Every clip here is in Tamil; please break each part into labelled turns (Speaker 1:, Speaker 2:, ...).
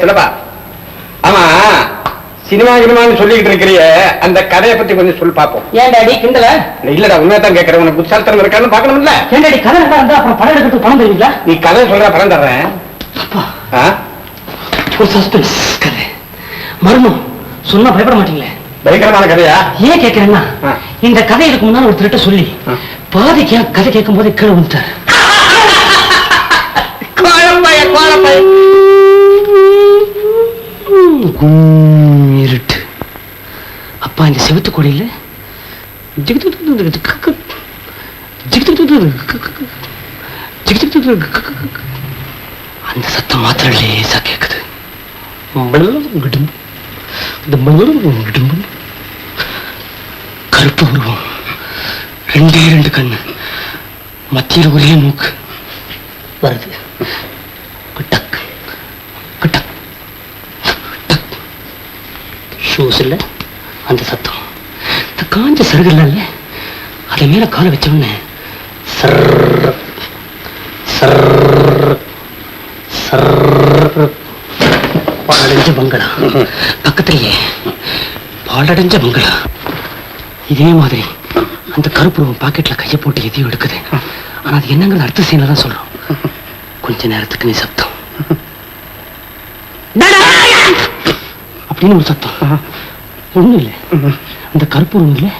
Speaker 1: சொல்லப்பா. ஆமா சினிமா சினிமான்னு சொல்லிக்கிட்டு இருக்கிறிய அந்த கதையை பத்தி கொஞ்சம் சொல்லி பாப்போம்.
Speaker 2: ஏன் டாடி? கிண்டல?
Speaker 1: இல்லடா உண்மையா தான் கேட்கறேன். உனக்கு புத்தாலத்தனம் இருக்கான்னு பாக்கணும்ல
Speaker 2: ஏன் டாடி கதை நல்லா இருந்தா அப்புறம் படம் எடுக்கிறதுக்கு பணம் தருவீங்களா?
Speaker 1: நீ கதை சொல்ற படம் தர்றேன்?
Speaker 2: ஒரு சஸ்பென்ஸ் கதை. மர்மம். சொன்னா பயப்பட மாட்டீங்களே.
Speaker 1: பயங்கரமான கதையா?
Speaker 2: ஏன் கேட்கிறேன்னா. இந்த கதை இதுக்கு முன்னால ஒருத்தர்கிட்ட சொல்லி
Speaker 1: ஆ.
Speaker 2: பாதி கே- கதை கேட்கும் போது கீழே விட்டார்
Speaker 1: கோழப்பைய கோழப்பைய
Speaker 2: இருட்டு அப்பா இந்த செவத்து கொடியில அந்த சத்தம் மாத்திரம் லேசா கேக்குது இந்த கருப்பு உருவம் ரெண்டே ரெண்டு கண்ணு மத்தியில் ஒரே மூக்கு வருது ஷூஸ் இல்ல அந்த சத்தம். இந்த காஞ்ச சருகுல இல்ல. அது மேல காலை வச்ச உடனே சர் சர் பாலடைஞ்ச பாழடைஞ்ச பங்களா. பக்கத்திலேயே பாலடைஞ்ச பங்களா. இதே மாதிரி அந்த கருப்பு பாக்கெட்ல கையை போட்டு எதையும் எடுக்குது. ஆனா அது என்னங்கிறது அடுத்த சீன்ல தான் சொல்றோம். கொஞ்ச நேரத்துக்கு நீ சத்தம். அப்படின்னு ஒரு சத்தம். ஒண்ணும் இல்லை அந்த கருப்பு ஒண்ணும் இல்லை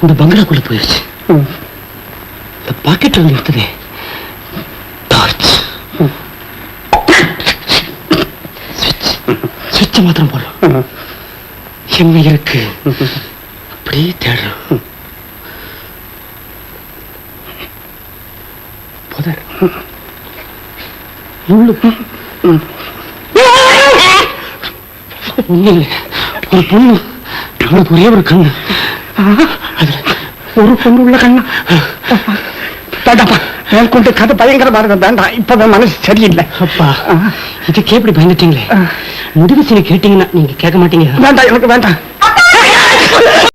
Speaker 2: அந்த பங்களாக்குள்ள போயிருச்சு இந்த பாக்கெட்ல இருந்து எடுத்ததே டார்ச் சுவிட்ச் மாத்திரம் போடுறோம் எங்க இருக்கு? அப்படியே தேடுறோம். புதர் முள்ளு ஒரு பொண்ணு அவளுக்கு ஒரே ஒரு கண்ணு.
Speaker 1: ஒரு பொண்ணு உள்ள கண்ணா வேண்டாப்பா. மேற்கொண்டு கதை பயங்கரமா இருக்கும் வேண்டாம். இப்பதான் மனசு சரியில்லை.
Speaker 2: அப்பா இதுக்கே இப்படி பயந்துட்டீங்களே? முடிவு சீனை கேட்டீங்கன்னா நீங்க கேட்க மாட்டீங்க.
Speaker 1: வேண்டாம் எனக்கு வேண்டாம்.